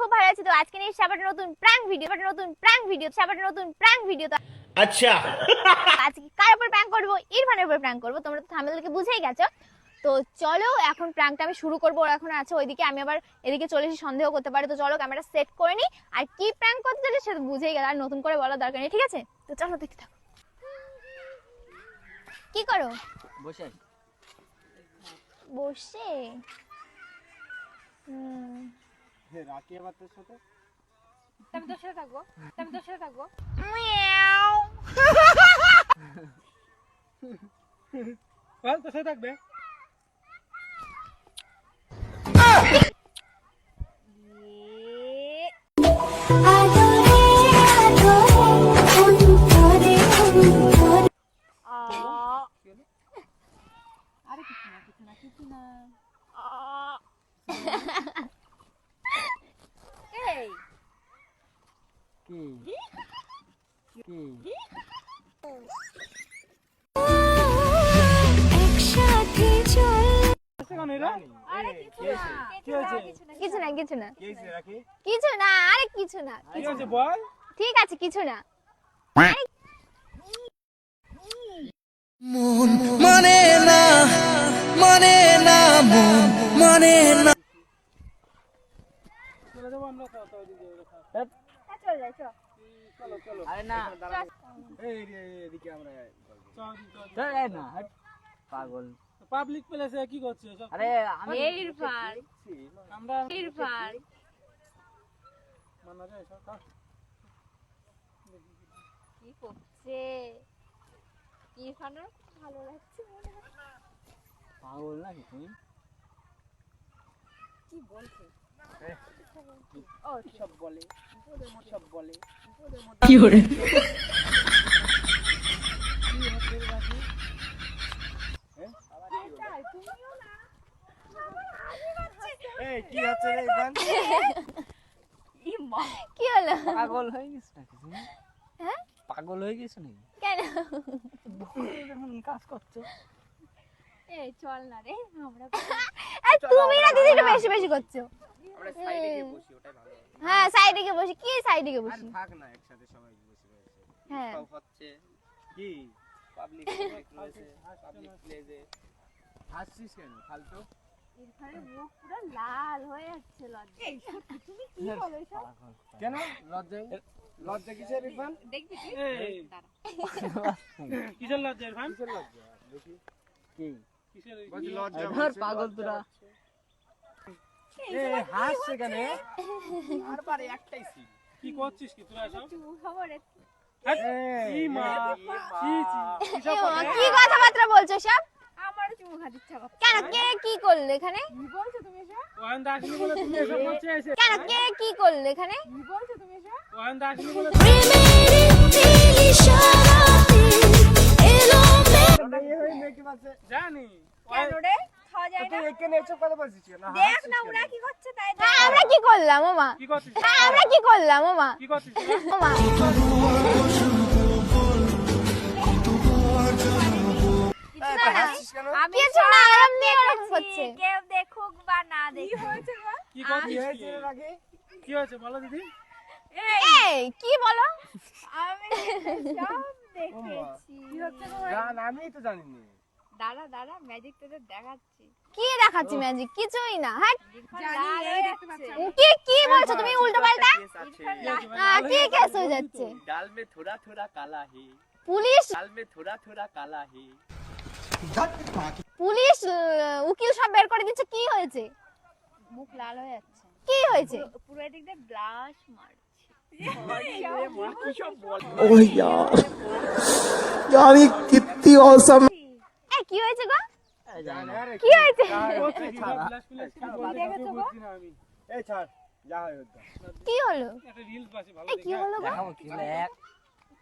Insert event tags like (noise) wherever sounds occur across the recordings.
খুব ভালো আছি তো আজকে নিয়ে আবার নতুন প্র্যাঙ্ক ভিডিও আবার নতুন প্র্যাঙ্ক ভিডিও আবার নতুন প্র্যাঙ্ক ভিডিও আচ্ছা। (laughs) আজকে কার উপর প্র্যাঙ্ক করব? ইরফানের উপর প্র্যাঙ্ক করব। তোমরা তো থামেলকে বুঝেই গেছো। তো চলো এখন প্র্যাঙ্কটা আমি শুরু করব। ওরা এখন আছে ওইদিকে আমি আবার এদিকে চলে এসে সন্দেহ করতে পারি। তো চলো ক্যামেরা সেট করে নিই আর কি প্র্যাঙ্ক করতে চাইছে সেটা বুঝেই গেল আর নতুন করে বলার দরকার নেই ঠিক আছে? তো চলো দেখতে থাকো। কি করো? বসে বসে? হুম। রাখি আবার তোর সাথে আমি তোর সাথে থাকব। আমি তোর সাথে থাকব। সে থাকবে কিছু না কিছু না কিছু না কিছু না না ঠিক আছে কিছু না মানে না মানে না মন মানে না খাওয়া। হ্যাঁ, চলে যাই চল চলো চলো আরে না। এই এদিকে আমরা চল চল চল এই না পাগল। পাবলিক প্লেসে কি করছ সব আরে আমি ইরফান। আমরা ইরফান। মানা যায় সব কি করছে? ইরফানের ভালো লাগছে মনে হয়। পাগল নাকি তুমি? কি বলছে? পাগল হয়ে গেছ হ্যাঁ? পাগল হয়ে নাকি কেন যখন কাজ করছ এই, চল না রে, আমরা তুমি না দিদি বেশি বেশি করছ আমরা সাইডে গিয়ে বসি ওটাই ভালো। হ্যাঁ সাইডে গিয়ে বসি। কি সাইডে গিয়ে আর বসি? থাক না একসাথে সবাই বসে রয়েছে। হ্যাঁ। সব হচ্ছে। কি? পাবলিক রয়েছে পাবলিক প্লেসে হাসছিস কেন? ফালতু? ইরফানের মুখ পুরো লাল হয়ে যাচ্ছে লজ্জা তুমি কি বলো এসব? কেন? লজ্জা লজ্জা কিসের ইরফান? দেখবি তুই? কিসের লজ্জা ইরফান? কিসের লজ্জা? দেখি। কি কিসের লজ্জা? পাগল তোরা। এ হাসছে আর পারে একটাই সিন কি করছিস কি? তোরা সব খবরে কি মা কি কি কথাবার্তা বলছো সব? আমারও চুমু খাতে ইচ্ছা করছে। কেন কে কি করলে এখানে? কি বলছো তুমি এসব? ওহান দাসনি বলে তুমি এসব করছে এসে। কেন কে কি করলে এখানে? কি বলছো তুমি এসব? ওহান দাসনি বলে জানি। কেন রে? খাওয়া যায় না। এখানে এসব কথা বলছিস না দেখ না ওরা কি করছে তাই দেখ। আমরা কি করলাম ওমা? কি করছিস? আমরা কি করলাম ওমা? কি করছিস? ওমা? আমি কিছু না এমনি ওরকম করছে। কেউ দেখুক বা না দেখুক। কি হয়েছে গো কি করছিস? কি? রে রাখি কি হয়েছে বলো দিদি? এই কি বলো? আমি সব দেখেছি। কি হচ্ছে গো আমি তো জানি না দাঁড়া দাঁড়া ম্যাজিক তোদের দেখাচ্ছি। কি দেখাচ্ছি ম্যাজিক কিছুই না হ্যাঁ লাল হয়ে যাচ্ছে কি কি বলছো তুমি উল্টো পাল্টা কি হয়েছে? হ্যাঁ, কি কেস হয়ে যাচ্ছে दाल में थोड़ा थोड़ा काला है পুলিশ दाल में थोड़ा थोड़ा काला है পুলিশ আহ, উকিল সব বের করে দিচ্ছে কি হয়েছে মুখ লাল হয়ে যাচ্ছে কি হয়েছে পুরো দিক দিয়ে ব্লাশ মারছে ओह यार यार ये कितनी औसम এ কি হয়েছে গো জানি আরে কি হয়েছে কি সব ফ্ল্যাশ ফ্ল্যাশ কি বলছিস দেখেছো গো? বুঝছি না আমি এই ছাড় যা হয় ওটা কি হলো একটা রিলস পাশে ভালো এ কি হলো গো দেখাবো কি এক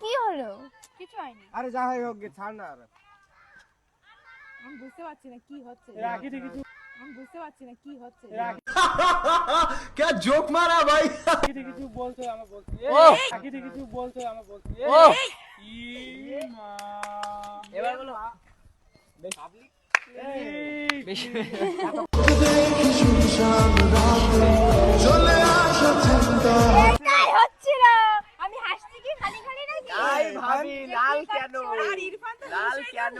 কি হলো কিছু হয়নি আরে যা হয় হোক গে, ছাড় না আর আমি বুঝতে পারছি না কি হচ্ছে রাখি কিছু আমি বুঝতে পারছি না কি হচ্ছে রাখি क्या जोक मारा भाई কিছু বলতে হয় আমার বলতে রাখি কিছু বলতে হয় আমার বলতে ই মা এবার বলো এটাই হচ্ছে না আমি হাসছি কি খালি খালি নাকি? আই ভাবি লাল কেন? লাল কেন?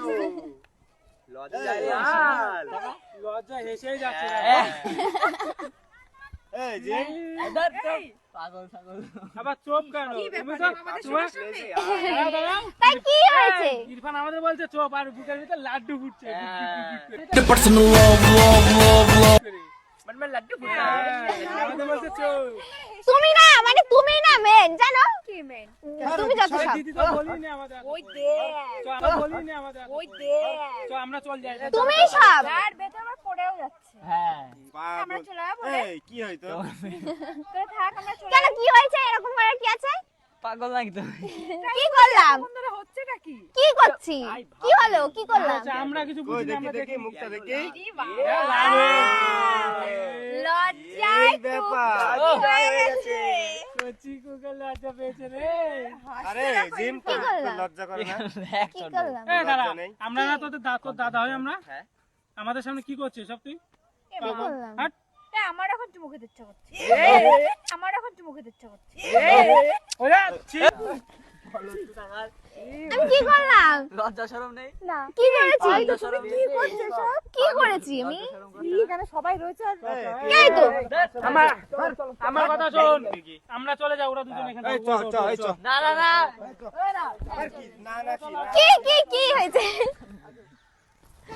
লজ্জায় লাল। লজ্জা হেসেই যাচ্ছে। এই যে। আবার চোপ কেন? তুমি তো। (laughs) তাই কি হয়েছে? ইরফান আমাদের বলছে চোপ আর বুকের ভিতরে লাড্ডু ফুটছে তুমি না মানে তুমি না মেন জানো কি মেন তুমি যত সব দিদি তো বলিনি আমাদের ওই দে আমরা বলিনি আমাদের ওই দে আমরা চল যাই তুমি সব আর বেটা আমার পড়েও যাচ্ছে আমরা চলে যাব এই কি হইতো তো থাক আমরা চলে কেন কি হয়েছে এরকম করার কি আছে পাগল নাকি তুমি কি করলাম? ধরে হচ্ছেটা কি? কি করছি? কি হলো? কি করলাম? আচ্ছা, আমরা কিছু কই বুঝিনি দেখি আমরা দেখি দেখি। মুখটা দেখি। লজ্জায় ব্যাপার কচি কুকুর লজ্জা পেয়েছে রে। আরে জিম তো কি করলাম? লজ্জা করে না? কি করলাম? দাদা লজ্জা আমরা না তোদের দাদা হয় আমরা? হ্যাঁ। আমাদের সামনে কি করছিস সব তুই? কি করলাম? হাট। আমার এখন চুমু খেতে ইচ্ছা করছে। আমার এখন চুমু খেতে ইচ্ছা করছে। আমি কি করলাম? লজ্জা শরম নেই? না। কি করেছি? লজ্জা শরম কি করেছি আমি? এখানে সবাই রয়েছে আর এই তো। আমার আমার কথা শোন। আমরা চলে যাই ওরা দুজন এখানে। এই চ চ এই চ না না না। আর কি? না না না কি কি কি হয়েছে?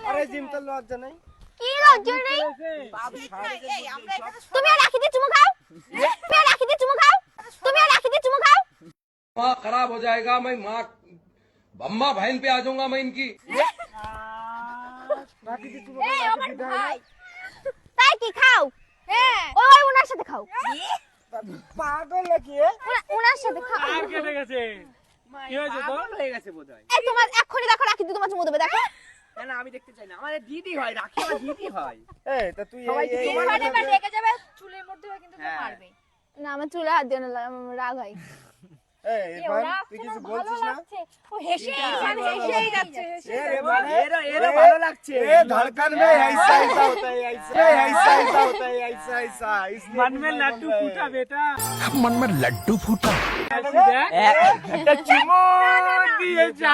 আরে জিম তো লজ্জা নাই? কি লজ্জা নেই তুমি আর রাখি দিয়ে চুমু খাও তুমি আর রাখি দিয়ে চুমু খাও তুমি আর রাখি দিয়ে চুমু খাও माँ खराब हो जाएगा मैं माँ अम्मा बहन पे आ जाऊंगा मैं इनकी এই আমার ভাই তাই কি খাও হ্যাঁ ওই ওনার সাথে খাও পাগল নাকি এ? ওনা- ওনার সাথে খাও আর কেটে গেছে কি হয়েছে তো পাগল হয়ে গেছে বোধহয় এই তোমার এক্ষুনি দেখো রাখি দিয়ে তোমার চুমু দেবে দেখো না না আমি দেখতে চাই না। আমার দিদি হয় রাখি আমার (laughs) দিদি হয়। এই তা তুই এই তোমার মানে যাবে চুলের মধ্যে হয় কিন্তু না আমার না রাগ হয়। চুমো দিয়ে যা।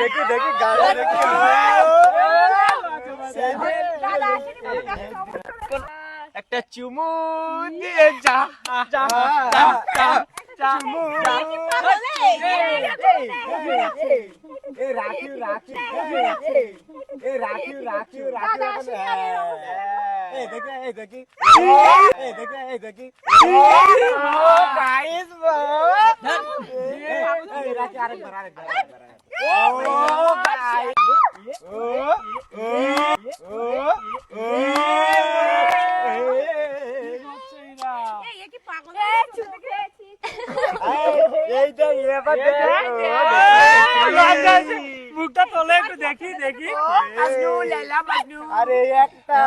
দেখি দেখি গাড়ি দেখি একটা চুমু দিয়ে যা যা চুমু এ রাখি রাখি এ রাখি রাখি রাখি এই দেখে এই দেখি এই দেখে এই দেখি গাইস রাখি আরেকবার আরেকবার ও গাইস ও ও ও এ কি পাগল এইটা এবার মুখটা তোলে একটু দেখি দেখি আরে একটা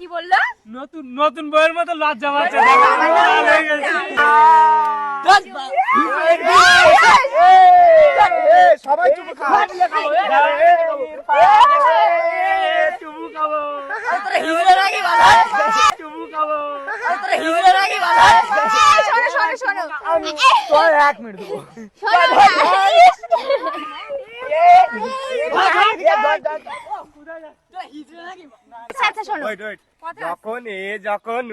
কি বলল নতুন নতুন হয়ে গেছে। সবাই খাও। চুমু খাব। চুমু খাব। তোরা হিজড়ে নাকি বাবা এই, শোনো শোনো শোনো। তোর এক মিনিট আচ্ছা আচ্ছা. যখন এ যখন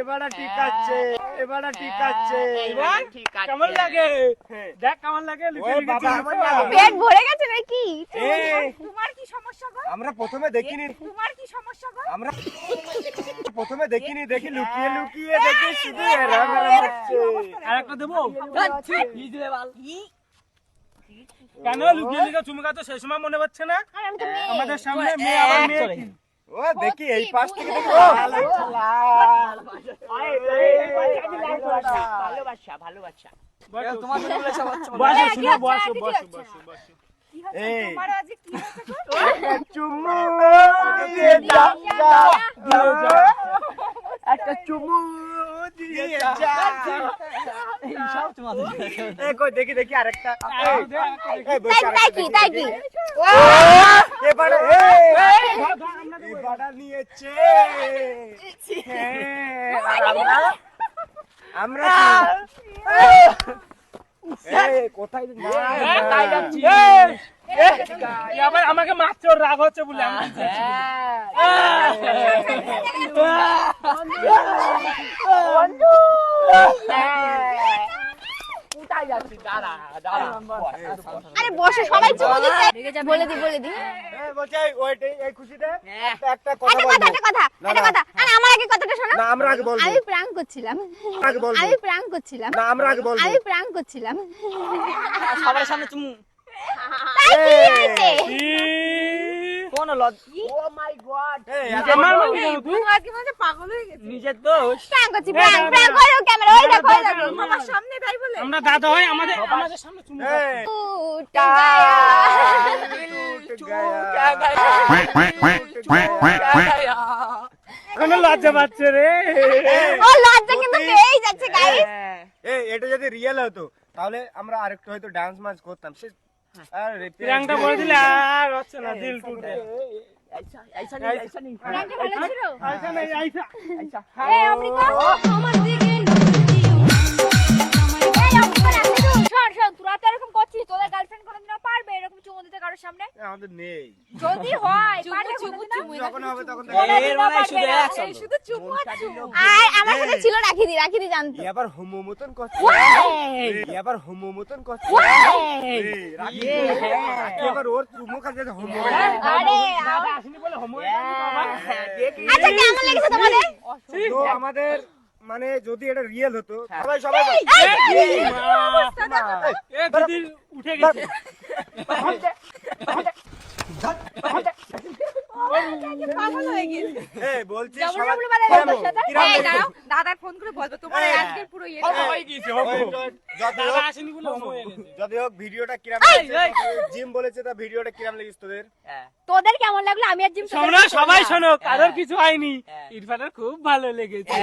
এবারে ঠিক আছে এবারে ঠিক আছে। এবার কেমন লাগে? দেখ কেমন লাগে লুকিয়ে লুকিয়ে আমরা প্রথমে দেখিনি। তোমার কি সমস্যা গো? আমরা প্রথমে দেখিনি দেখি লুকিয়ে লুকিয়ে দেখি শুধু দেবো? কেন লুকিয়ে লিখে চুমু খাচ্ছ সেই সময় মনে পাচ্ছে না? তো আমাদের সামনে মেয়ে আবার মেয়ে? ও দেখি এই পাশ থেকে দেখো। ভালোবাসা একটা চুমু দেখি দেখি আরেকটা। নিয়েছে। হ্যাঁ, আমরা? কোথায় যে- না, তাই না। যাচ্ছি। আবার আমাকে মারছে ওর রাগ হচ্ছে বলে আমি কিছু বলছি না। কোথায় যাচ্ছি দাঁড়া দাঁড়া আরে বসে সবাই চুপ দিচ্ছে বলে দি বলে দি। এই, বলছি, এই, wait, এই- এই খুশিতে। একটা- একটা কথা একটা কথা বলব একটা কথা না, একটা না। কথা। আরে আমার আগে কথাটা শোনো। না, আমরা আগে আমি প্র্যাঙ্ক করছিলাম। আমি প্র্যাঙ্ক করছিলাম। না আমরা আগে বলব। আমি প্র্যাঙ্ক করছিলাম। সবার সামনে তুমি কোন oh লজ্জা? পাচ্ছে রে। লজ্জা কিন্তু পেয়েই যাচ্ছে হ্যাঁ। এটা যদি রিয়েল হতো তাহলে আমরা আরেকটু হয়তো ডান্স মাস করতাম। সে প্রাঙ্কটা বলে দিলে আর হচ্ছে না দিল টুটে। তোরা তো এরকম করছিস তোদের গার্লফ্রেন্ড কোনোদিনও পারবে এরকম চুমো দিতে কারোর সামনে? আমাদের নেই। যদি হয় যখন হবে তখন তো- এর মানে শুধু এক শুধু চুমু আর আমার সাথে ছিল রাখি দি রাখি দি জানতো ই হোমো মতন করছে হোমো মতন করছে রাখি ওর চুমু খাচ্ছে হোমো আরে আসেনি বলে হোমো আচ্ছা কেমন লেগেছে তোমাদের তো আমাদের মানে যদি এটা রিয়েল হতো সবাই সবাই উঠে গেছে দাদার ফোন করে বলব তোমার আজকের পুরো ইয়ে হয়ে। হয়ে গেছে। যদি হোক ভিডিওটা কিরাম জিম বলেছে তা ভিডিওটা কিরাম লেগেছে তোদের? তোদের কেমন লাগল? আমি আর জিম সবাই শোনো কারোর কিছু হয়নি। ইরফানের খুব ভালো লেগেছে।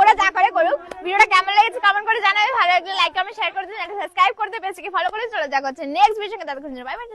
ওরা যা করে করুক। ভিডিওটা কেমন লেগেছে কমেন্ট করে জানাবে। ভালো লাগলে লাইক কমেন্ট শেয়ার করে দিন সাবস্ক্রাইব করতে পেজকে ফলো করে চলে যা করছে নেক্সট দেখা হচ্ছে বাই বাই